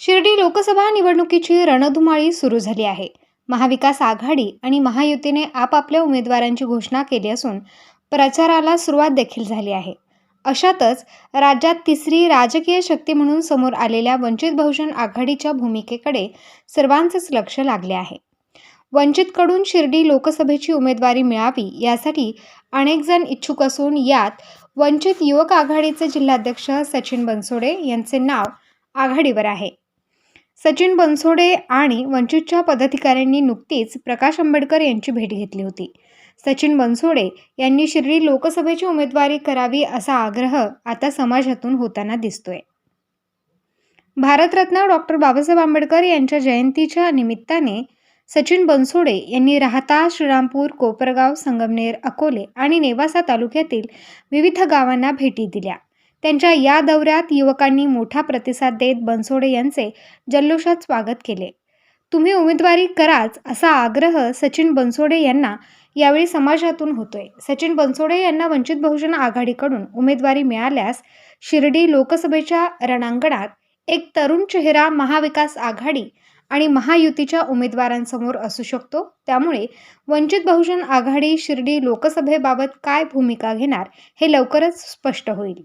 शिर्डी लोकसभा निवडणुकीची रणधुमाळी सुरू झाली आहे. महाविकास आघाडी आणि महायुतीने आपापल्या उमेदवारांची घोषणा केली असून प्रचाराला सुरुवात देखील झाली आहे. अशातच राज्यात तिसरी राजकीय शक्ती म्हणून समोर आलेल्या वंचित बहुजन आघाडीच्या भूमिकेकडे सर्वांचेच लक्ष लागले आहे. वंचितकडून शिर्डी लोकसभेची उमेदवारी मिळावी यासाठी अनेकजण इच्छुक असून यात वंचित युवक आघाडीचे जिल्हाध्यक्ष सचिन बनसोडे यांचे नाव आघाडीवर आहे. सचिन बनसोडे आणि वंचितच्या पदाधिकाऱ्यांनी नुकतीच प्रकाश आंबेडकर यांची भेट घेतली होती. सचिन बनसोडे यांनी शिर्डी लोकसभेची उमेदवारी करावी असा आग्रह आता समाजातून होताना दिसतोय. भारतरत्न डॉक्टर बाबासाहेब आंबेडकर यांच्या जयंतीच्या निमित्ताने सचिन बनसोडे यांनी राहता श्रीरामपूर कोपरगाव संगमनेर अकोले आणि नेवासा तालुक्यातील विविध गावांना भेटी दिल्या. त्यांच्या या दौऱ्यात युवकांनी मोठा प्रतिसाद देत बनसोडे यांचे जल्लोषात स्वागत केले. तुम्ही उमेदवारी कराच असा आग्रह सचिन बनसोडे यांना यावेळी समाजातून होतोय. सचिन बनसोडे यांना वंचित बहुजन आघाडीकडून उमेदवारी मिळाल्यास शिर्डी लोकसभेच्या रणांगणात एक तरुण चेहरा महाविकास आघाडी आणि महायुतीच्या उमेदवारांसमोर असू शकतो. त्यामुळे वंचित बहुजन आघाडी शिर्डी लोकसभेबाबत काय भूमिका घेणार हे लवकरच स्पष्ट होईल.